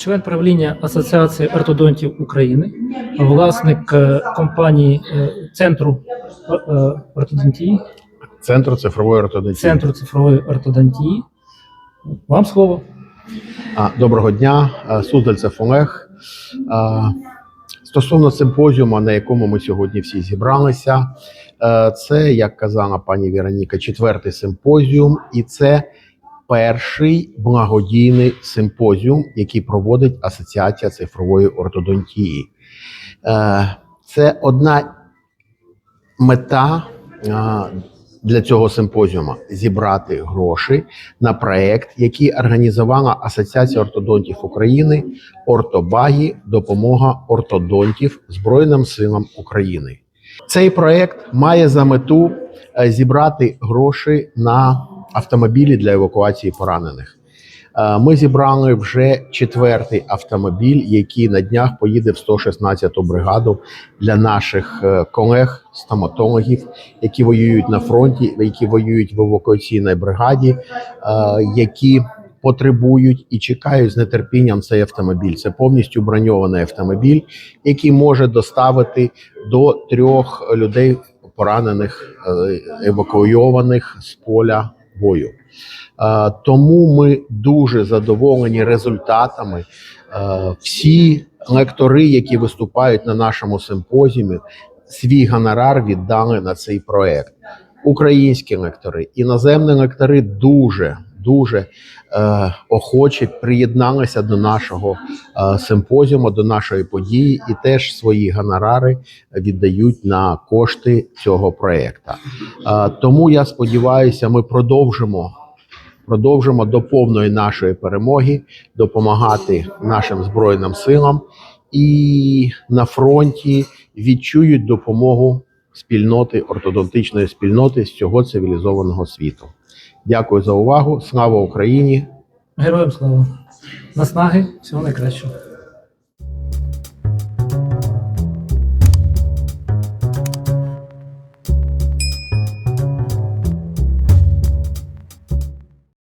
член правління Асоціації ортодонтів України, власник е, компанії е, Центру е, ортодонтії, Центру цифрової ортодонтії. Центру цифрової ортодонтії. Вам слово. Доброго дня, Суздальцев Олег. Стосовно симпозіуму, на якому ми сьогодні всі зібралися, це, як казала пані Вероніка, четвертий симпозіум, і це перший благодійний симпозіум, який проводить Асоціація цифрової ортодонтії. Е, Це одна мета для цього симпозіуму зібрати гроші на проект, який організувала Асоціація ортодонтів України Ортобагі допомога ортодонтів Збройним силам України. Цей проект має за мету е, зібрати гроші на автомобілі для евакуації поранених. Е, Ми зібрали вже четвертий автомобіль, який на днях поїде в 116-ту бригаду для наших е, колег, стоматологів, які воюють на фронті, які воюють в евакуаційній бригаді, е, які потребують і чекають з нетерпінням цей автомобіль. Це повністю броньований автомобіль, який може доставити до трьох людей поранених, евакуйованих з поля бою. Тому ми дуже задоволені результатами. Всі лектори, які виступають на нашому симпозіумі, свій гонорар віддали на цей проект. Українські лектори, іноземні лектори дуже дуже е, охоче приєдналися до нашого е, симпозіуму, до нашої події, і теж свої гонорари віддають на кошти цього проекту. Е, тому я сподіваюся, ми продовжимо. Продовжимо до повної нашої перемоги допомагати нашим збройним силам і на фронті відчують допомогу спільноти ортодонтичної спільноти з цього цивілізованого світу. Дякую за увагу. Слава Україні! Героям слава. Наснаги, всього найкращого.